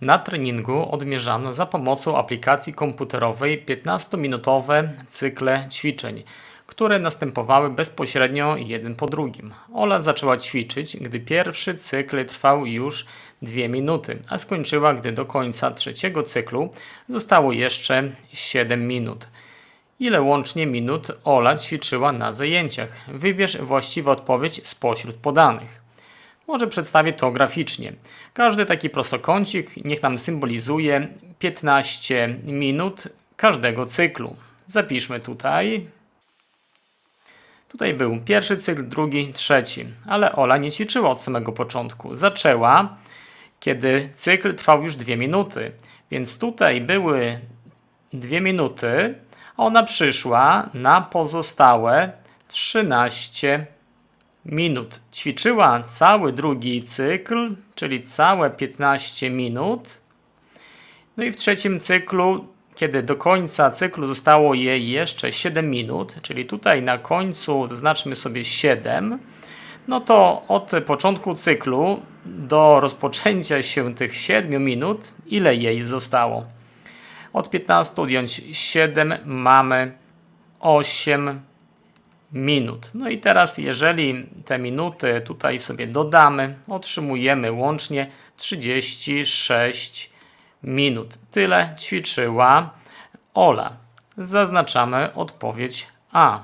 Na treningu odmierzano za pomocą aplikacji komputerowej 15-minutowe cykle ćwiczeń, które następowały bezpośrednio jeden po drugim. Ola zaczęła ćwiczyć, gdy pierwszy cykl trwał już 2 minuty, a skończyła, gdy do końca trzeciego cyklu zostało jeszcze 7 minut. Ile łącznie minut Ola ćwiczyła na zajęciach? Wybierz właściwą odpowiedź spośród podanych. Może przedstawię to graficznie. Każdy taki prostokącik niech nam symbolizuje 15 minut każdego cyklu. Zapiszmy tutaj. Tutaj był pierwszy cykl, drugi, trzeci, ale Ola nie ćwiczyła od samego początku. Zaczęła, kiedy cykl trwał już 2 minuty, więc tutaj były 2 minuty, a ona przyszła na pozostałe 13 minut. Ćwiczyła cały drugi cykl, czyli całe 15 minut. No i w trzecim cyklu, kiedy do końca cyklu zostało jej jeszcze 7 minut, czyli tutaj na końcu zaznaczmy sobie 7, no to od początku cyklu do rozpoczęcia się tych 7 minut, ile jej zostało? Od 15 odjąć 7 mamy 8 minut. No i teraz, jeżeli te minuty tutaj sobie dodamy, otrzymujemy łącznie 36 minut. Tyle ćwiczyła Ola. Zaznaczamy odpowiedź A.